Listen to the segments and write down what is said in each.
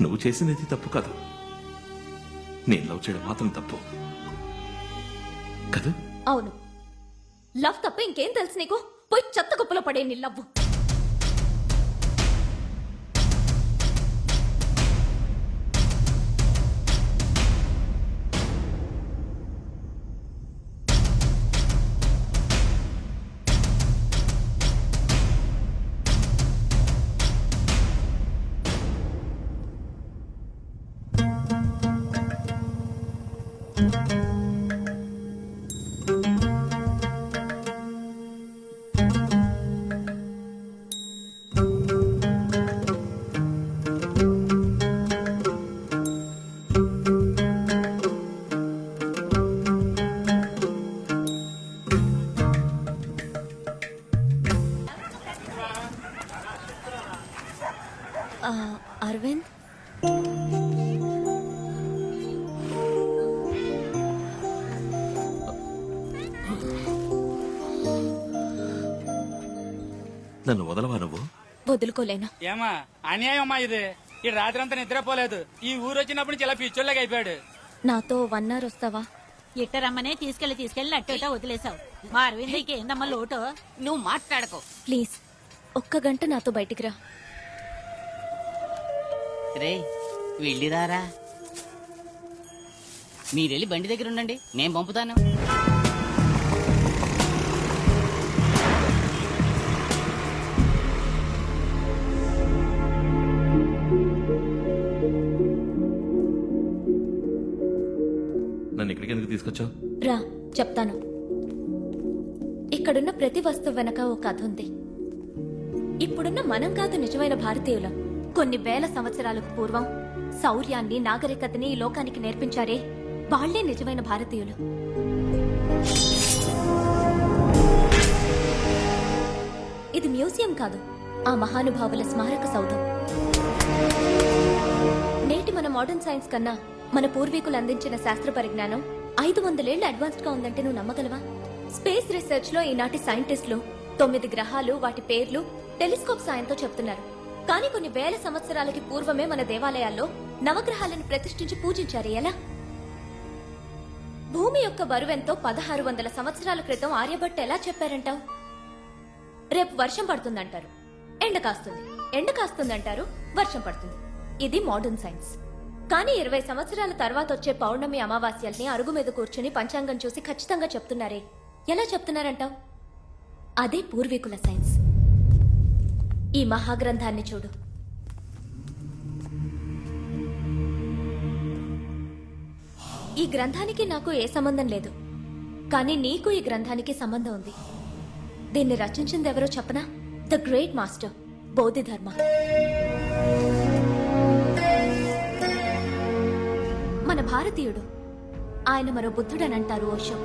నువ్వు చేసినది తప్పు కాదు. నేను లవ్ చేయడం మాత్రం తప్పు. కదా? అవును. లవ్ తప్ప ఇంకేం తెలుసు నీకు? పోయి చెత్త కుప్పలో పడే నీ లవ్వు. నన్ను వదలవా నువ్వు? వదులుకోలేను. ఏమా అన్యాయం అమ్మా ఇది? ఈ రాత్రంతా నిద్రపోలేదు. ఈ ఊరు వచ్చినప్పుడు నుంచి ఇలా పిచ్చోళ్ళగా అయిపోయాడు. నాతో వన్ అవర్ వస్తావా? ఇట్టరమ్మనే తీసుకెళ్ళి తీసుకెళ్ళి అట్టేటా వదిలేసావు మా అరవిందకి ఏందమ్మా లోటు? నువ్వు మాట్లాడకు. ప్లీజ్ ఒక్క గంట నాతో బయటికి రా. రే వెళ్ళిరారా మీరెళ్ళి బండి దగ్గర ఉండండి. నేను పంపుతాను. తీసుకొచ్చావు రా చెప్తాను. ఇక్కడున్న ప్రతి వస్తువు వెనక ఓ కథ ఉంది. ఇప్పుడున్న మనం కాదు నిజమైన భారతీయులం. కొన్ని వేల సంవత్సరాలకు పూర్వం శౌర్యాన్ని నాగరికతని ఈ లోకానికి నేర్పించారే వాళ్ళే నిజమైన భారతీయులు. ఇది మ్యూజియం కాదు ఆ మహానుభావుల స్మారక సౌధం. నేటి మన మోడర్న్ సైన్స్ కన్నా మన పూర్వీకులు అందించిన శాస్త్ర పరిజ్ఞానం ఐదు వందలేళ్ళు అడ్వాన్స్డ్గా ఉందంటే నువ్వు నమ్మగలవా? స్పేస్ రీసెర్చ్లో ఈనాటి సైంటిస్టులు తొమ్మిది గ్రహాలు వాటి పేర్లు టెలిస్కోప్ సాయంతో చెప్తున్నారు. కానీ కొన్ని వేల సంవత్సరాలకి పూర్వమే మన దేవాలయాల్లో నవగ్రహాలను ప్రతిష్ఠించి పూజించారు. ఎలా? భూమి యొక్క బరువెంతో పదహారు వందల సంవత్సరాల క్రితం ఆర్యభట్ట ఎలా చెప్పారంటావు? రేపు వర్షం పడుతుందంటారు. ఎండ కాస్తుంది. ఎండ కాస్తుందంటారు. వర్షం పడుతుంది. ఇది మోడర్న్ సైన్స్. కానీ ఇరవై సంవత్సరాల తర్వాత వచ్చే పౌర్ణమి అమావాస్యల్ని అరుగు మీద కూర్చుని పంచాంగం చూసి ఖచ్చితంగా చెప్తున్నారే. ఎలా చెప్తున్నారంటావు? అదే పూర్వీకుల సైన్స్. ఈ మహాగ్రంథాన్ని చూడు. ఈ గ్రంథానికి నాకు ఏ సంబంధం లేదు. కానీ నీకు ఈ గ్రంథానికి సంబంధం ఉంది. దీన్ని రచించింది ఎవరో చెప్పనా? ద గ్రేట్ మాస్టర్ బోధిధర్మ మన భారతీయుడు. ఆయన మరో బుద్ధుడనంటారు ఓషం ఓషో.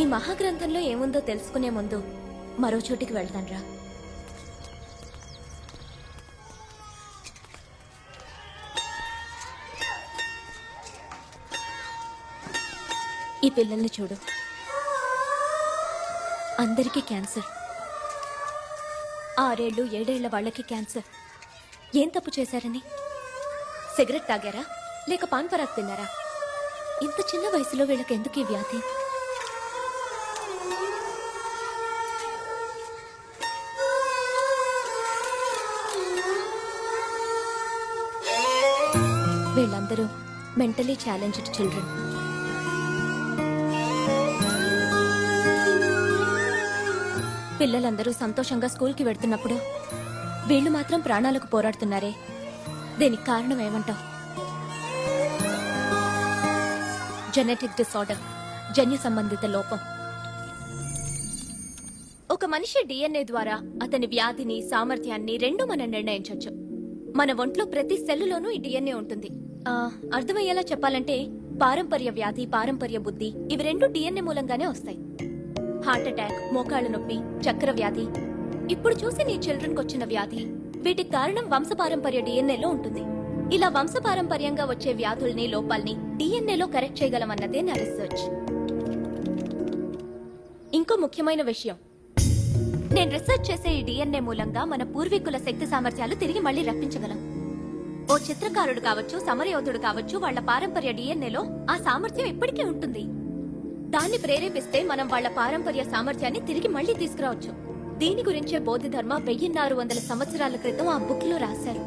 ఈ మహాగ్రంథంలో ఏముందో తెలుసుకునే ముందు మరో చోటికి వెళ్తాన్రా ఈ పిల్లల్ని చూడు. అందరికీ క్యాన్సర్. ఆరేళ్ళు ఏడేళ్ళ వాళ్ళకి క్యాన్సర్. ఏం తప్పు చేశారని? సిగరెట్ తాగారా? లేక పాన్ పరాక్ తిన్నారా? ఇంత చిన్న వయసులో వీళ్ళకి ఎందుకు ఈ వ్యాధి? వీళ్ళందరూ మెంటలీ ఛాలెంజ్డ్ చిల్డ్రన్. పిల్లలందరూ సంతోషంగా స్కూల్కి వెళ్తున్నప్పుడు వీళ్ళు మాత్రం ప్రాణాలకు పోరాడుతున్నారే. దీనికి కారణం ఏమంటావు? జెనెటిక్ డిసార్డర్ జన్యు సంబంధిత లోపం. ఒక మనిషి డిఎన్ఏ ద్వారా అతని వ్యాధిని సామర్థ్యాన్ని రెండు మనం నిర్ణయించవచ్చు మన ఒంట్లో ప్రతి సెల్లులోనూ ఈ డిఎన్ఏ ఉంటుంది. అర్థమయ్యేలా చెప్పాలంటే పారంపర్య వ్యాధి పారంపర్య బుద్ధి ఇవి రెండు డిఎన్ఏ మూలంగానే వస్తాయి. హార్ట్ అటాక్ మోకాళ్ళ నొప్పి చక్రవ్యాధి. ఇప్పుడు చూసి నీ చిల్డ్రన్ వచ్చిన వ్యాధి. వీటికి కారణం వంశపారంపర్య డిఎన్ఏలో ఉంటుంది. ఇలా వంశపారంపర్యంగా వచ్చే వ్యాధుల్ని లోపాల్ని డిఎన్ఏలో కరెక్ట్ చేయగలమన్నదే నా రీసెర్చ్. ఇంకో ముఖ్యమైన విషయం. నేను రీసెర్చ్ చేసే ఈ డిఎన్ఏ మూలంగా మన పూర్వీకుల శక్తి సామర్థ్యాలు తిరిగి మళ్ళీ రప్పించగలం. ఓ చిత్రకారుడు కావచ్చు సమరయోధుడు కావచ్చు వాళ్ళ పారంపర్య డిఎన్ఏలో ఆ సామర్థ్యం ఇప్పటికీ ఉంటుంది. దాన్ని ప్రేరేపిస్తే మనం వాళ్ళ పారంపర్య సామర్థ్యాన్ని తిరిగి మళ్ళీ తీసుకురావచ్చు. దీని గురించే బౌద్ధధర్మ వెయ్యిన్నారు వందల సంవత్సరాల క్రితం ఆ బుక్లో రాశారు.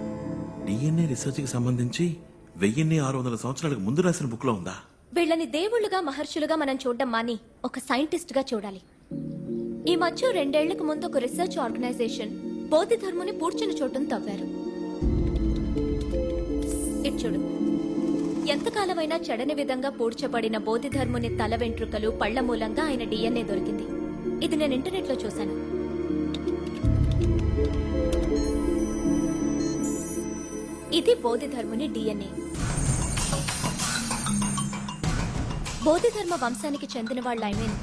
డిఎన్ఏ రీసెర్చ్కి సంబంధించి వెయ్యిన్ని ఆరు వందల సంవత్సరాలకు ముందు రాసిన బుక్లో ఉందా? వీళ్ళని దేవుళ్ళుగా మహర్షులుగా మనం చూడడం మాని ఒక సైంటిస్ట్గా చూడాలి. ఈ మధ్య రెండేళ్ళకు ముందు ఒక రీసెర్చ్ ఆర్గనైజేషన్ బౌద్ధ ధర్ముని పూడ్చిన చోటును తవ్వారు. ఇటు చూడు. ఎంతకాలమైనా చెడని విధంగా పూడ్చబడిన బోధిధర్ముని తల వెంట్రుకలు పళ్ళ మూలంగా ఆయన డిఎన్ఏ దొరికింది. ఇది నేను ఇంటర్నెట్లో చూశాను. ఇది బోధిధర్ముని డిఎన్ఏ. బోధిధర్మ వంశానికి చెందిన వాళ్ళ ఐ మీన్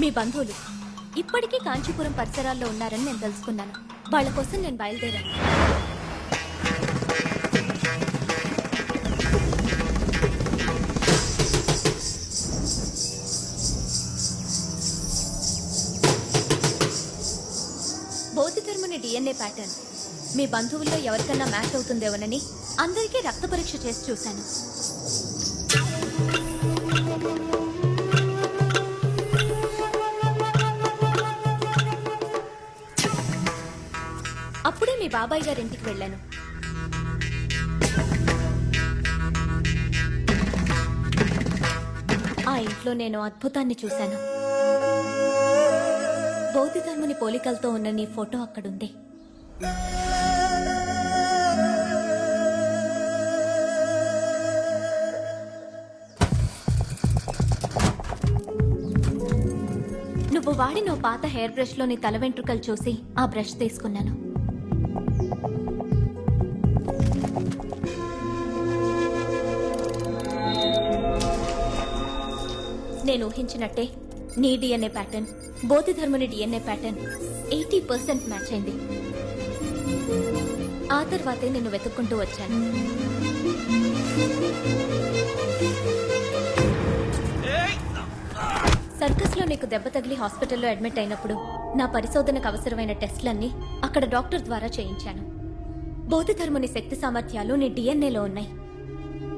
మీ బంధువులు. ఇప్పటికీ కాంచీపురం పరిసరాల్లో ఉన్నారని నేను తెలుసుకున్నాను. వాళ్ళ కోసం నేను బయలుదేరాను. ప్యాటర్న్ మీ బంధువుల్లో ఎవరికన్నా మ్యాచ్ అవుతుందేమోనని అందరికీ రక్త పరీక్ష చేసి చూశాను. అప్పుడే మీ బాబాయ్ గారి ఇంటికి వెళ్ళాను. ఆ ఇంట్లో నేను అద్భుతాన్ని చూశాను. బౌద్ధ ధర్ముని పోలికలతో ఉన్న నీ ఫోటో అక్కడుంది. నువ్వు వాడిన పాత హెయిర్ బ్రష్లోని తల వెంట్రుకలు చూసి ఆ బ్రష్ తీసుకున్నాను. నేను ఊహించినట్టే నీ DNA pattern బోధిధర్ముని DNA pattern eighty percent match అయింది. ఆ తర్వాతే నిన్ను వెతుక్కుంటూ వచ్చాను. సర్కస్లో నీకు దెబ్బ తగిలి హాస్పిటల్లో అడ్మిట్ అయినప్పుడు నా పరిశోధనకు అవసరమైన టెస్ట్లన్నీ అక్కడ డాక్టర్ ద్వారా చేయించాను. బౌద్ధధర్ముని శక్తి సామర్థ్యాలు నీ డిఎన్ఏలో ఉన్నాయి.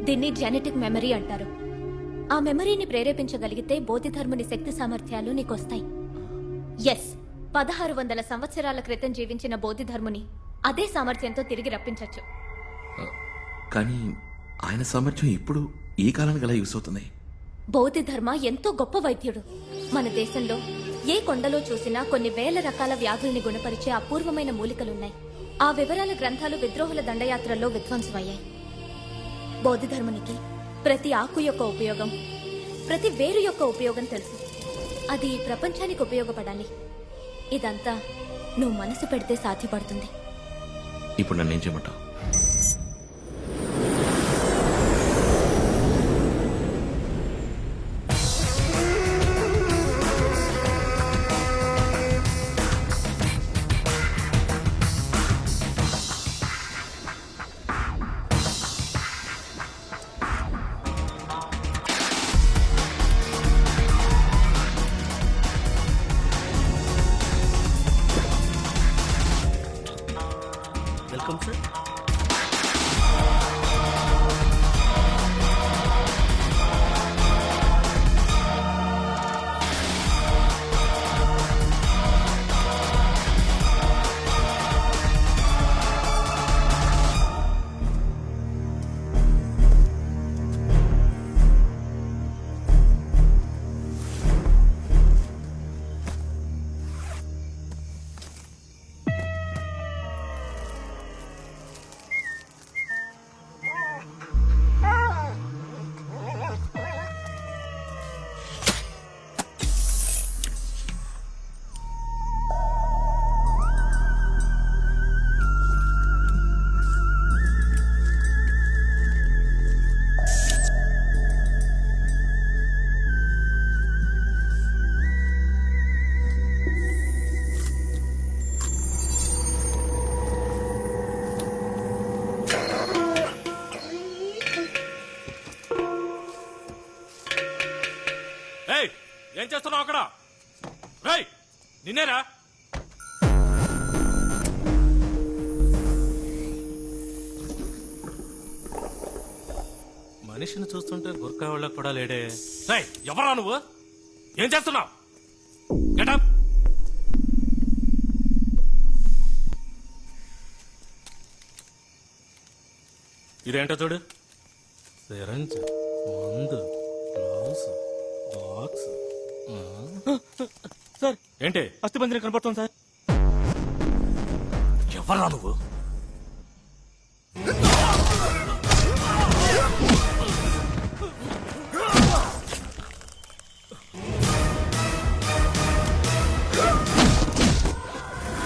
దీన్ని జెనెటిక్ మెమరీ అంటారు. ఆ మెమరీని ప్రేరేపించగలిగితే బోధిధర్ముని శక్తి సామర్థ్యాలు నీకొస్తాయి. ఎస్ పదహారు వందల సంవత్సరాల క్రితం జీవించిన బోధిధర్ముని అదే సామర్థ్యంతో తిరిగి రప్పించవచ్చు కానీ ఆయన సామర్థ్యం ఇప్పుడు ఈ కాలానికి ఎలా యూస్ అవుతుంది? బౌద్ధ ధర్మ ఎంతో గొప్ప వైద్యుడు. మన దేశంలో ఏ కొండలో చూసినా కొన్ని వేల రకాల వ్యాధుల్ని గుణపరిచే అపూర్వమైన మూలికలున్నాయి. ఆ వివరాల గ్రంథాలు విద్రోహుల దండయాత్రల్లో విధ్వంసమయ్యాయి. బౌద్ధ ధర్మునికి ప్రతి ఆకు యొక్క ఉపయోగం ప్రతి వేరు యొక్క ఉపయోగం తెలుసు. అది ప్రపంచానికి ఉపయోగపడాలి. ఇదంతా నువ్వు మనసు పెడితే సాధ్యపడుతుంది. ఇప్పుడు నన్ను ఏం చేయమంటావు? చేస్తున్నావు అక్కడ. రై నిన్నేరా? మనిషిని చూస్తుంటే గుర్కా వాళ్ళకు కూడా లేడే. రై ఎవరా నువ్వు? ఏం చేస్తున్నావు? గెటప్ ఇదేంటో చూడు. సిరంజ్ సార్ ఏంటి? అస్థిపంజరం కనపడుతుంది సార్. ఎవరా నువ్వు?